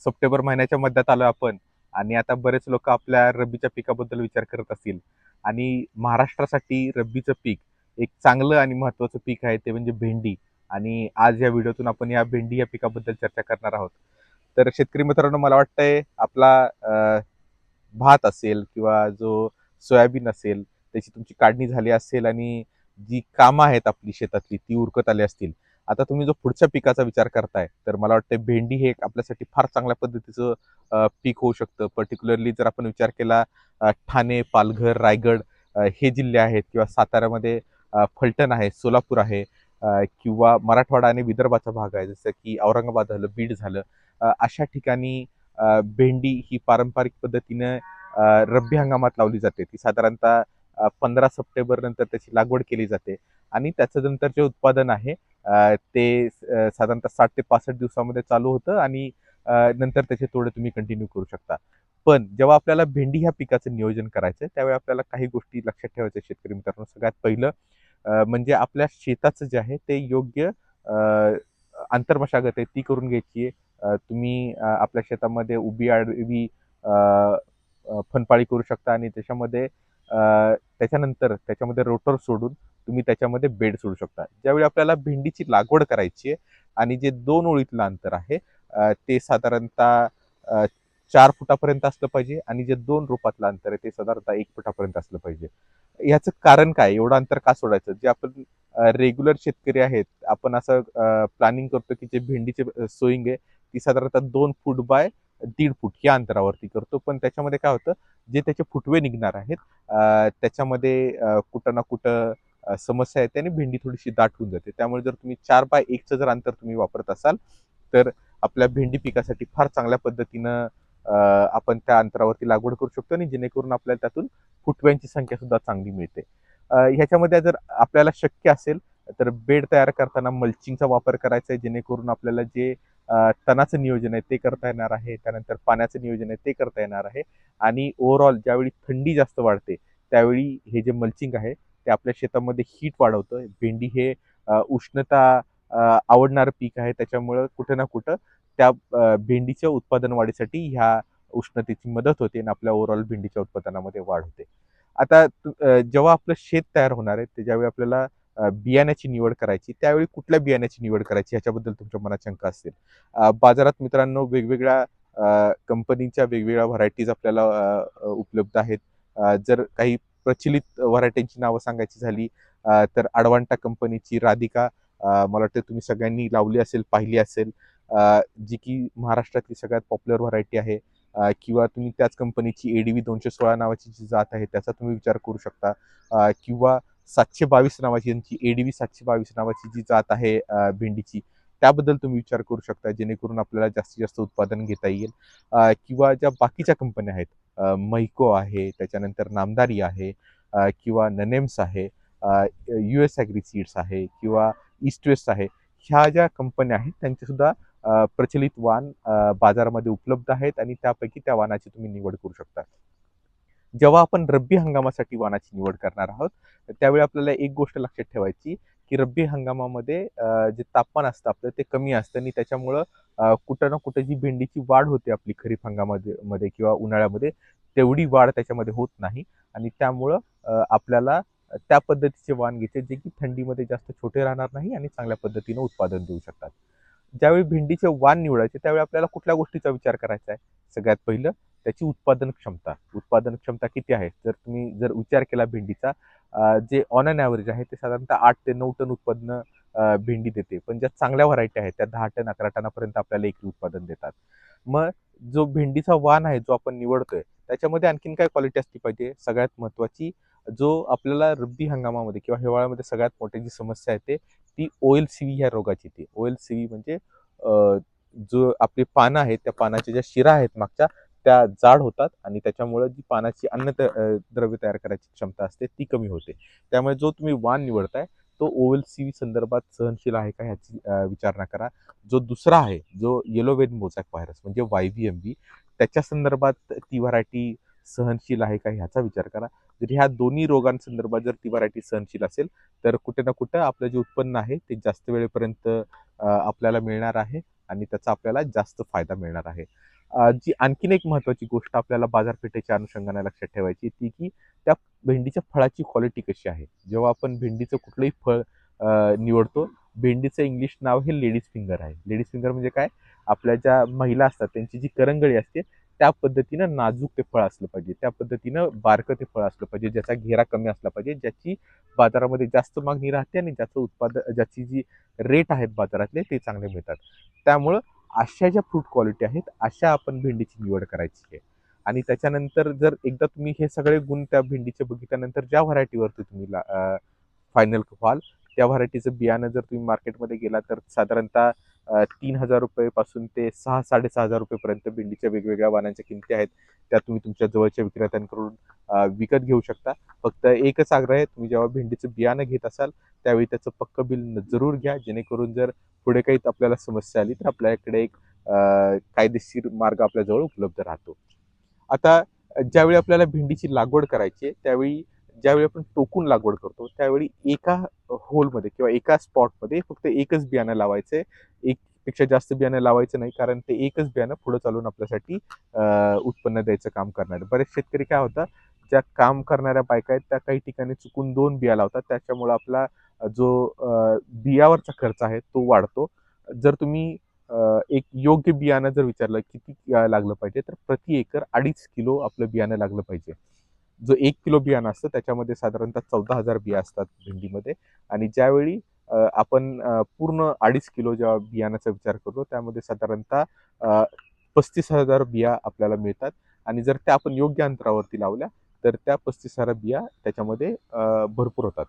September महिन्याच्या मध्यात आलो आपण. आणि आता बरेच लोक आपल्या रब्बीच्या पिकाबद्दल विचार करत असतील. आणि महाराष्ट्रासाठी रब्बीचं पीक एक चांगलं आणि महत्त्वाचं पीक आहे ते म्हणजे भेंडी. आणि आज या व्हिडिओतून आपण या भेंडी या पिकाबद्दल चर्चा करणार आहोत. तर शेतकरी मित्रांनो मला वाटतंय आपला भात असेल किंवा जो सोयाबीन असेल त्याची तुमची काढणी झाली असेल आणि जी कामं आहेत आपली शेतातली ती उरकत आली असतील. आता तुम्ही जो पुढच्या पिकाचा विचार करताय तर मला वाटतं भेंडी हे एक आपल्यासाठी फार चांगल्या पद्धतीचं पीक होऊ शकतं. पर्टिक्युलरली जर आपण विचार केला ठाणे पालघर रायगड हे जिल्हे आहेत किंवा साताऱ्यामध्ये फलटण आहे सोलापूर आहे किंवा मराठवाडा आणि विदर्भाचा भाग आहे जसं की औरंगाबाद झालं बीड झालं अशा ठिकाणी भेंडी ही पारंपरिक पद्धतीनं रब्बी हंगामात लावली जाते. ती साधारणतः पंधरा सप्टेंबर नंतर त्याची लागवड केली जाते. आणि त्याचं नंतर जे उत्पादन आहे ते साधारणतः साठ ते पासष्ट दिवसामध्ये चालू होतं आणि नंतर त्याचे तोडे तुम्ही कंटिन्यू करू शकता. पण जेव्हा आपल्याला भेंडी ह्या पिकाचं नियोजन करायचं आहे त्यावेळी आपल्याला काही गोष्टी लक्षात ठेवायच्या शेतकरी मित्रांनो. सगळ्यात पहिलं म्हणजे आपल्या शेताचं जे आहे ते योग्य आंतरमशागत आहे ती करून घ्यायची आहे. तुम्ही आपल्या शेतामध्ये उभी आडवी फनपाळी करू शकता आणि त्याच्यामध्ये त्याच्यानंतर त्याच्यामध्ये रोटर सोडून तुम्ही त्याच्यामध्ये बेड सोडू शकता. ज्यावेळी आपल्याला भेंडीची लागवड करायची आहे आणि जे दोन ओळीतलं अंतर आहे ते साधारणतः चार फुटापर्यंत असलं पाहिजे आणि जे दोन रोपातलं अंतर आहे ते साधारणतः एक फुटापर्यंत असलं पाहिजे. याचं कारण काय? एवढं अंतर का सोडायचं? जे आपण रेग्युलर शेतकरी आहेत आपण असं प्लॅनिंग करतो की जे भेंडीचे सोईंग आहे ती साधारणतः दोन फूट बाय दीड फूट या अंतरावरती करतो. पण त्याच्यामध्ये काय होतं? जे त्याचे फुटवे निघणार आहेत त्याच्यामध्ये कुठं ना कुठं समस्या येते आणि भेंडी थोडीशी दाट होऊन जाते. त्यामुळे जर तुम्ही चार बाय एकचं जर अंतर तुम्ही वापरत असाल तर आपल्या भेंडी पिकासाठी फार चांगल्या पद्धतीनं आपण त्या अंतरावरती लागवड करू शकतो आणि जेणेकरून आपल्याला त्यातून फुटव्यांची संख्या सुद्धा चांगली मिळते. ह्याच्यामध्ये जर आपल्याला शक्य असेल तर बेड तयार करताना मल्चिंगचा वापर करायचा आहे जेणेकरून आपल्याला जे तणाचं नियोजन आहे ते करता येणार आहे. त्यानंतर पाण्याचं नियोजन आहे ते करता येणार आहे. आणि ओव्हरऑल ज्यावेळी थंडी जास्त वाढते त्यावेळी हे जे मल्चिंग आहे ते आपल्या शेतामध्ये हीट वाढवतं. भेंडी हे उष्णता आवडणारं पीक आहे. त्याच्यामुळं कुठं ना कुठं त्या भेंडीच्या उत्पादन वाढीसाठी ह्या उष्णतेची मदत होते आणि आपल्या ओव्हरऑल भेंडीच्या उत्पादनामध्ये वाढ होते. आता तु- जेव्हा आपलं शेत तयार होणार आहे ते ज्यावेळी आपल्याला बियाण्याची निवड करायची त्यावेळी कुठल्या बियाण्याची निवड करायची ह्याच्याबद्दल तुमच्या मनात शंका असतील? बाजारात मित्रांनो वेगवेगळ्या कंपनीच्या वेगवेगळ्या व्हरायटीज आपल्याला उपलब्ध आहेत. जर काही प्रचलित व्हरायटींची नावं सांगायची झाली तर अडवांटा कंपनीची राधिका मला वाटतं तुम्ही सगळ्यांनी लावली असेल पाहिली असेल. जी की महाराष्ट्रातली सगळ्यात पॉप्युलर व्हरायटी आहे. किंवा तुम्ही त्याच कंपनीची एडीव्ही दोनशे सोळा नावाची जी जात आहे त्याचा तुम्ही विचार करू शकता. किंवा सातशे बावीस नावाची यांची एडीव्ही सातशे बावीस नावाची जी जात आहे भेंडीची त्याबद्दल तुम्ही विचार करू शकता जेणेकरून आपल्याला जास्तीत जास्त उत्पादन घेता येईल. किंवा ज्या बाकीच्या कंपन्या आहेत मैको आहे त्याच्यानंतर नामदारी आहे किंवा ननेम्स आहे यू एस ॲग्री सीड्स आहे किंवा ईस्ट वेस्ट आहे ह्या ज्या कंपन्या आहेत त्यांचेसुद्धा प्रचलित वाण बाजारामध्ये उपलब्ध आहेत आणि त्यापैकी त्या वाणाची तुम्ही निवड करू शकता. जेव्हा आपण रब्बी हंगामासाठी वाणाची निवड करणार आहोत त्यावेळी आपल्याला एक गोष्ट लक्षात ठेवायची की रब्बी हंगामामध्ये जे तापमान असतं आपलं ते कमी असतं आणि त्याच्यामुळं कुठं ना कुठं जी भेंडीची वाढ होते आपली खरीप हंगामामध्ये मध्ये किंवा उन्हाळ्यामध्ये तेवढी वाढ त्याच्यामध्ये होत नाही आणि त्यामुळं आपल्याला त्या पद्धतीचे वाण घ्यायचे जे की थंडीमध्ये जास्त छोटे राहणार नाही आणि चांगल्या पद्धतीनं उत्पादन देऊ शकतात. ज्यावेळी भेंडीचे वाण निवडायचे त्यावेळी आपल्याला कुठल्या गोष्टीचा विचार करायचा आहे? सगळ्यात पहिलं त्याची उत्पादन क्षमता. उत्पादन क्षमता किती आहे? जर तुम्ही जर विचार केला भेंडीचा जे ऑन अन ॲव्हरेज आहे ते साधारणतः आठ ते नऊ टन उत्पन्न भेंडी देते. पण ज्या चांगल्या व्हरायटी आहेत त्या दहा टन अकरा टनापर्यंत आपल्याला एकरी उत्पादन देतात. मग जो भेंडीचा वाण आहे जो आपण निवडतोय त्याच्यामध्ये आणखीन काय क्वालिटी असली पाहिजे? सगळ्यात महत्त्वाची जो आपल्याला रब्बी हंगामामध्ये किंवा हिवाळ्यामध्ये सगळ्यात मोठी जी समस्या आहे ते ती ओएल सीव्ही ह्या रोगाची ती. ओएल सीव्ही म्हणजे जो आपली पानं आहेत त्या पानाच्या ज्या शिरा आहेत मागच्या त्या जाड होतात आणि त्याच्यामुळे जी पानाची अन्न त- द्रव्य तयार करायची क्षमता असते ती कमी होते. त्यामुळे जो तुम्ही वाण निवडताय तो ओएल सीव्ही संदर्भात सहनशील आहे का ह्याची विचारणा करा. जो दुसरा आहे जो येलो वेन मोझॅक व्हायरस म्हणजे वाय व्ही एम बी त्याच्या संदर्भात ती व्हरायटी सहनशील आहे का ह्याचा विचार करा. जर ह्या दोन्ही रोगांसंदर्भात जर ती व्हरायटी सहनशील असेल तर कुठे ना कुठं आपलं जे उत्पन्न आहे ते जास्त वेळेपर्यंत आपल्याला मिळणार आहे आणि त्याचा आपल्याला जास्त फायदा मिळणार आहे. जी आणखीन एक महत्त्वाची गोष्ट आपल्याला बाजारपेठेच्या अनुषंगाने लक्षात ठेवायची ती की त्या भेंडीच्या फळाची क्वालिटी कशी आहे? जेव्हा आपण भेंडीचं कुठलंही फळ निवडतो भेंडीचं इंग्लिश नाव हे लेडीज फिंगर आहे. लेडीज फिंगर म्हणजे काय? आपल्या ज्या महिला असतात त्यांची जी करंगळी असते त्या पद्धतीनं नाजूक ते फळ असलं पाहिजे. त्या पद्धतीनं बारकं ते फळ असलं पाहिजे. ज्याचा घेरा कमी असला पाहिजे ज्याची बाजारामध्ये जास्त मागणी राहते आणि ज्याचं उत्पादन ज्याची जी रेट आहेत बाजारातले ते चांगले मिळतात. त्यामुळं अशा ज्या फ्रूट क्वालिटी आहेत अशा आपण भेंडीची निवड करायची आहे. आणि त्याच्यानंतर जर एकदा तुम्ही हे सगळे गुण त्या भेंडीचे बघितल्यानंतर ज्या व्हरायटीवरती तुम्ही ला फायनल व्हाल त्या व्हरायटीचं बियाणं जर तुम्ही मार्केटमध्ये गेला तर साधारणतः तीन हजार रुपयेपासून ते सहा साडेसहा हजार रुपयेपर्यंत भेंडीच्या वेगवेगळ्या वाणांच्या किमती आहेत. त्या तुम्ही तुमच्या जवळच्या विक्रेत्यांकडून विकत घेऊ शकता. फक्त एकच आग्रह आहे तुम्ही जेव्हा भेंडीचं बियाणं घेत असाल त्यावेळी त्याचं पक्क बिल जरूर घ्या. जेणेकरून जर पुढे काही आपल्याला समस्या आली तर आपल्याकडे एक कायदेशीर मार्ग आपल्याजवळ उपलब्ध राहतो. आता ज्यावेळी आपल्याला भेंडीची लागवड करायची आहे त्यावेळी ज्यावेळी आपण टोकून लागवड करतो त्यावेळी एका होलमध्ये किंवा एका स्पॉटमध्ये फक्त एकच बियाणं लावायचं. आहे एक पेक्षा जास्त बियाणं लावायचं नाही कारण ते एकच बियाणं पुढे चालून आपल्यासाठी उत्पन्न द्यायचं काम करणार. बरेच शेतकरी काय होतात ज्या काम करणाऱ्या बायका आहेत त्या काही ठिकाणी चुकून दोन बिया लावतात. त्याच्यामुळे आपला जो बियावरचा खर्च आहे तो वाढतो. जर तुम्ही एक योग्य बियाणं जर विचारलं किती लागलं पाहिजे तर प्रति एकर अडीच किलो आपलं बियाणं लागलं पाहिजे. जो एक किलो बियाणं असतं त्याच्यामध्ये साधारणतः चौदा हजार बिया असतात भेंडीमध्ये. आणि ज्यावेळी आपण पूर्ण अडीच किलो जेव्हा बियाणाचा विचार करतो त्यामध्ये साधारणतः पस्तीस हजार बिया आपल्याला मिळतात. आणि जर त्या आपण योग्य अंतरावरती लावल्या तर त्या पस्तीस हजार बिया त्याच्यामध्ये भरपूर होतात.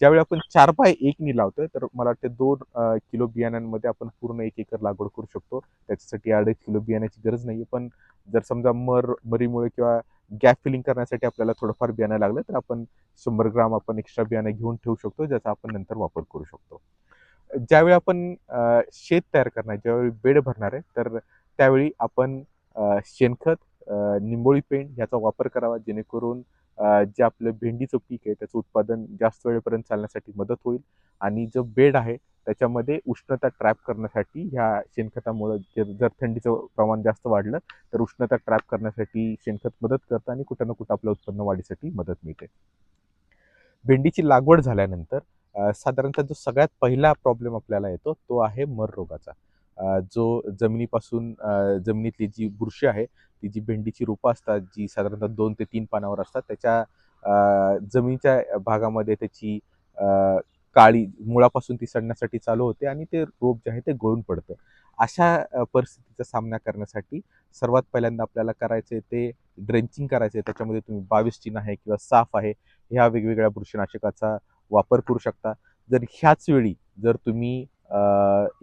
ज्यावेळी आपण चार बाय एकनी लावतोय तर मला वाटतं दोन किलो बियाण्यांमध्ये आपण पूर्ण एक एकर लागवड करू शकतो. त्याच्यासाठी अडीच किलो बियाण्याची गरज नाही पण जर समजा मर मरीमुळे किंवा गॅप फिलिंग करण्यासाठी आपल्याला थोडंफार बियाणं लागलं तर आपण शंभर ग्राम आपण एक्स्ट्रा बियाणं घेऊन ठेवू शकतो ज्याचा आपण नंतर वापर करू शकतो. ज्यावेळी आपण शेत तयार करणार ज्यावेळी बेड भरणार आहे तर त्यावेळी आपण शेणखत निंबोळी पेंड याचा वापर करावा जेणेकरून जे आपलं भेंडीचं पीक आहे त्याचं उत्पादन जास्त वेळेपर्यंत चालण्यासाठी मदत होईल. आणि जो बेड आहे त्याच्यामध्ये उष्णता ट्रॅप करण्यासाठी ह्या शेणखतामुळं जर जर थंडीचं प्रमाण जास्त वाढलं तर उष्णता ट्रॅप करण्यासाठी शेणखत मदत करतं आणि कुठं ना कुठं आपलं उत्पन्न वाढीसाठी मदत मिळते. भेंडीची लागवड झाल्यानंतर साधारणतः जो सगळ्यात पहिला प्रॉब्लेम आपल्याला येतो तो आहे मर रोगाचा. जो जमिनीपासून जमिनीतली जी बुरशी आहे ती जी भेंडीची रोपं असतात जी साधारणतः दोन ते तीन पानावर असतात त्याच्या जमिनीच्या भागामध्ये त्याची काळी मुळापासून ती सडण्यासाठी चालू होते आणि ते रोप जे आहे ते गळून पडतं. अशा परिस्थितीचा सामना करण्यासाठी सर्वात पहिल्यांदा आपल्याला करायचं आहे ते ड्रेंचिंग करायचं आहे त्याच्यामध्ये तुम्ही बावीस चिन्ह आहे किंवा साफ आहे ह्या वेगवेगळ्या बुरशीनाशकाचा वापर करू शकता. जर ह्याच वेळी जर तुम्ही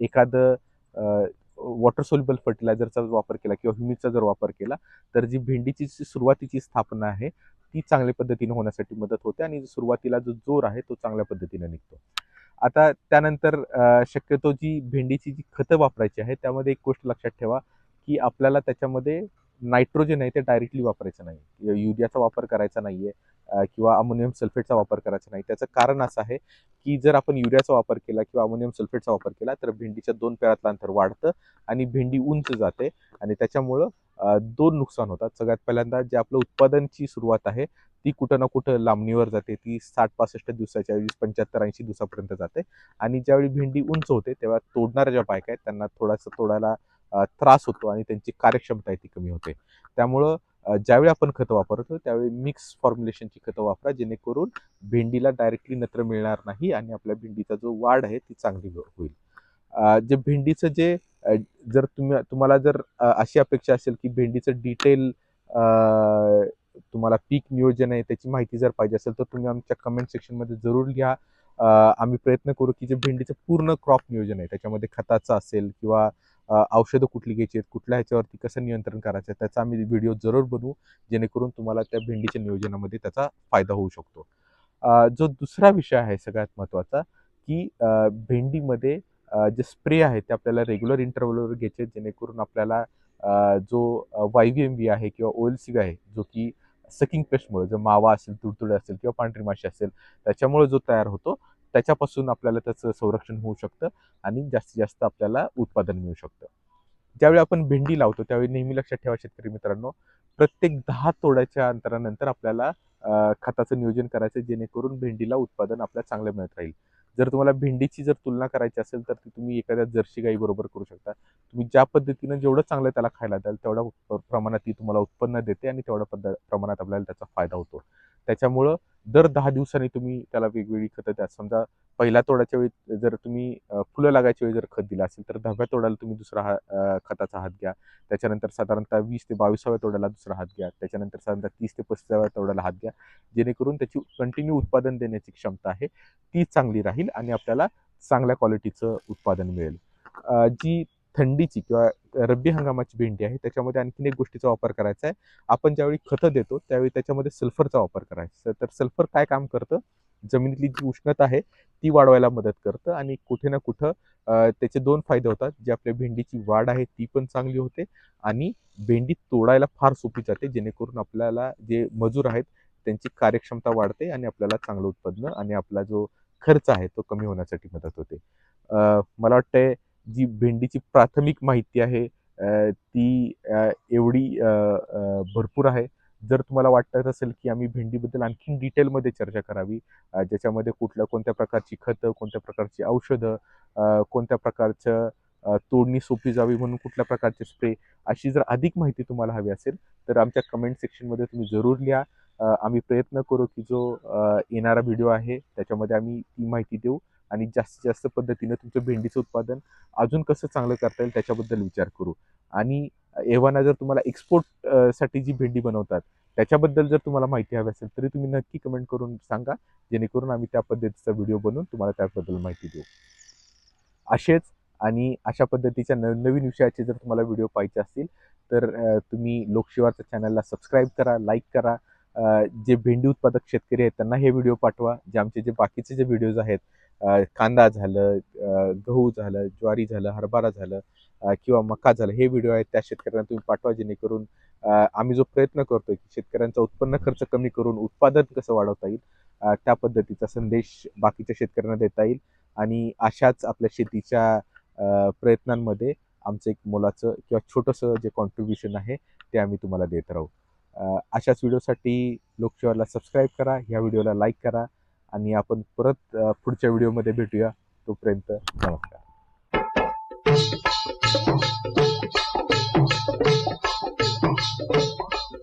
एखादं वॉटर सोल्युबल फर्टिलायझरचा वापर केला किंवा ह्युमिकचा जर वापर केला तर जी भेंडीची जी सुरुवातीची स्थापना आहे ती चांगल्या पद्धतीने होण्यासाठी मदत होते आणि सुरुवातीला जो जोर आहे तो चांगल्या पद्धतीने निघतो. आता त्यानंतर शक्यतो जी भेंडीची जी खतं वापरायची आहे त्यामध्ये एक गोष्ट लक्षात ठेवा की आपल्याला त्याच्यामध्ये नायट्रोजन आहे ते डायरेक्टली वापरायचं नाही युरियाचा वापर करायचा नाही आहे किंवा अमोनियम सल्फेटचा वापर करायचा नाही. त्याचं कारण असं आहे की जर आपण युरियाचा वापर केला किंवा अमोनियम सल्फेटचा वापर केला तर भेंडीच्या दोन पेरातलं अंतर वाढतं आणि भेंडी उंच जाते आणि त्याच्यामुळं दोन नुकसान होतात. सगळ्यात पहिल्यांदा जे आपलं उत्पादनची सुरुवात आहे ती कुठं ना कुठं लांबणीवर जाते. ती साठ पासष्ट दिवसाच्या वीस पंच्याहत्तर ऐंशी दिवसापर्यंत जाते. आणि ज्यावेळी भेंडी उंच होते तेव्हा तोडणाऱ्या ज्या बायका आहेत त्यांना थोडासा तोडायला त्रास होतो आणि त्यांची कार्यक्षमता आहे ती कमी होते. त्यामुळं ज्यावेळी आपण खतं वापरतो त्यावेळी मिक्स फॉर्म्युलेशनची खतं वापरा जेणेकरून भेंडीला डायरेक्टली नत्र मिळणार नाही आणि आपल्या भेंडीचा जो वाढ आहे ती चांगली होईल. जे भेंडीचं जे जर तुम्ही तुम्हाला जर अशी अपेक्षा असेल की भेंडीचं डिटेल तुम्हाला पीक नियोजन आहे त्याची माहिती जर पाहिजे असेल तर तुम्ही आमच्या कमेंट सेक्शनमध्ये जरूर लिहा आम्ही प्रयत्न करू की जे भेंडीचं पूर्ण क्रॉप नियोजन आहे त्याच्यामध्ये खताचं असेल किंवा औषधं कुठली घ्यायची आहेत कुठल्या ह्याच्यावरती कसं नियंत्रण करायचं आहे त्याचा आम्ही व्हिडिओ जरूर बनवू जेणेकरून तुम्हाला त्या भेंडीच्या नियोजनामध्ये त्याचा फायदा होऊ शकतो. जो दुसरा विषय आहे सगळ्यात महत्त्वाचा की भेंडीमध्ये जे स्प्रे आहे ते आपल्याला रेग्युलर इंटरव्हलवर घ्यायचे आहेत, जेणेकरून आपल्याला जो वाय एम बी आहे किंवा ओ एल सी आहे जो की सकिंग पेस्टमुळे जो मावा असेल तुडतुडे असेल किंवा पांढरी माशी असेल त्याच्यामुळे जो तयार होतो त्याच्यापासून आपल्याला त्याचं संरक्षण होऊ शकतं आणि जास्तीत जास्त आपल्याला उत्पादन मिळू शकतं. ज्यावेळी आपण भेंडी लावतो त्यावेळी नेहमी लक्षात ठेवा शेतकरी मित्रांनो प्रत्येक दहा तोड्याच्या अंतरानंतर आपल्याला खताचं नियोजन करायचं जेणेकरून भेंडीला उत्पादन आपल्याला चांगलं मिळत राहील. जर तुम्हाला भेंडीची जर तुलना करायची असेल तर ती तुम्ही एखाद्या जर्सी गाई बरोबर करू शकता. तुम्ही ज्या पद्धतीनं जेवढं चांगलं त्याला खायला द्याल तेवढ्या प्रमाणात ती तुम्हाला उत्पन्न देते आणि तेवढ्या पद्ध प्रमाणात आपल्याला त्याचा फायदा होतो. त्याच्यामुळं दर दहा दिवसांनी तुम्ही त्याला वेगवेगळी खतं द्या. समजा पहिल्या तोड्याच्या वेळी जर तुम्ही फुलं लागायच्या वेळी जर खत दिलं असेल तर दहाव्या तोड्याला तुम्ही दुसरा हा खताचा हात घ्या. त्याच्यानंतर साधारणतः वीस ते बावीसाव्या तोड्याला दुसरा हात घ्या. त्याच्यानंतर साधारणतः तीस ते पस्तीसाव्या तोड्याला हात घ्या. जेणेकरून त्याची कंटिन्यू उत्पादन देण्याची क्षमता आहे ती चांगली राहील आणि आपल्याला चांगल्या क्वालिटीचं उत्पादन मिळेल. जी थंडीची किंवा रब्बी हंगामाची भेंडी आहे त्याच्यामध्ये आणखीन एक गोष्टीचा वापर करायचा आहे. आपण ज्यावेळी खतं देतो त्यावेळी त्याच्यामध्ये सल्फरचा वापर करायचा तर सल्फर काय काम करतं? जमिनीतली जी उष्णता आहे ती वाढवायला मदत करतं आणि कुठे ना कुठं त्याचे दोन फायदे होतात. जे आपल्या भेंडीची वाढ आहे ती पण चांगली होते आणि भेंडी तोडायला फार सोपी जाते. जेणेकरून आपल्याला जे मजूर आहेत त्यांची कार्यक्षमता वाढते आणि आपल्याला चांगलं उत्पन्न आणि आपला जो खर्च आहे तो कमी होण्यासाठी मदत होते. मला वाटतंय जी भेंडीची प्राथमिक माहिती आहे ती एवढी भरपूर आहे. जर तुम्हाला वाटत असेल की आम्ही भेंडीबद्दल आणखीन डिटेलमध्ये चर्चा करावी ज्याच्यामध्ये कुठल्या कोणत्या प्रकारची खतं कोणत्या प्रकारची औषधं कोणत्या प्रकारचं तोडणी सोपी जावी म्हणून कुठल्या प्रकारचे स्प्रे अशी जर अधिक माहिती तुम्हाला हवी असेल तर आमच्या कमेंट सेक्शनमध्ये तुम्ही जरूर लिहा. आम्ही प्रयत्न करू की जो येणारा व्हिडिओ आहे त्याच्यामध्ये आम्ही ती माहिती देऊ. आणि जास्तीत जास्त पद्धतीनं तुमचं भेंडीचं उत्पादन अजून कसं चांगलं करता येईल त्याच्याबद्दल विचार करू. आणि एव्हाना जर तुम्हाला एक्सपोर्टसाठी जी भेंडी बनवतात त्याच्याबद्दल जर तुम्हाला माहिती हवी असेल तरी तुम्ही नक्की कमेंट करून सांगा. जेणेकरून आम्ही त्या पद्धतीचा व्हिडिओ बनवून तुम्हाला त्याबद्दल माहिती देऊ. असेच आणि अशा पद्धतीच्या न नवीन विषयाचे जर तुम्हाला व्हिडिओ पाहिजे असतील तर तुम्ही लोकशिवारच्या चॅनलला सबस्क्राईब करा लाईक करा जे भेंडी उत्पादक शेतकरी आहेत त्यांना हे व्हिडिओ पाठवा. जे आमचे जे बाकीचे जे व्हिडिओज आहेत कांदा झालं गहू झालं ज्वारी झालं हरभरा झालं किंवा मका झालं हे व्हिडिओ आहेत त्या शेतकऱ्यांना तुम्ही पाठवा जेणेकरून आम्ही जो प्रयत्न करतोय की शेतकऱ्यांचा उत्पन्न खर्च कमी करून उत्पादन कसं वाढवता येईल त्या पद्धतीचा संदेश बाकीच्या शेतकऱ्यांना देता येईल. आणि अशाच आपल्या शेतीच्या प्रयत्नांमध्ये आमचं एक मोलाचं किंवा छोटंसं जे कॉन्ट्रीब्युशन आहे ते आम्ही तुम्हाला देत राहू. अशाच व्हिडिओसाठी लोकशिवारला सबस्क्राईब करा ह्या व्हिडिओला लाईक करा आणि आपण परत पुढच्या व्हिडिओमध्ये भेटूया. तोपर्यंत नमस्कार.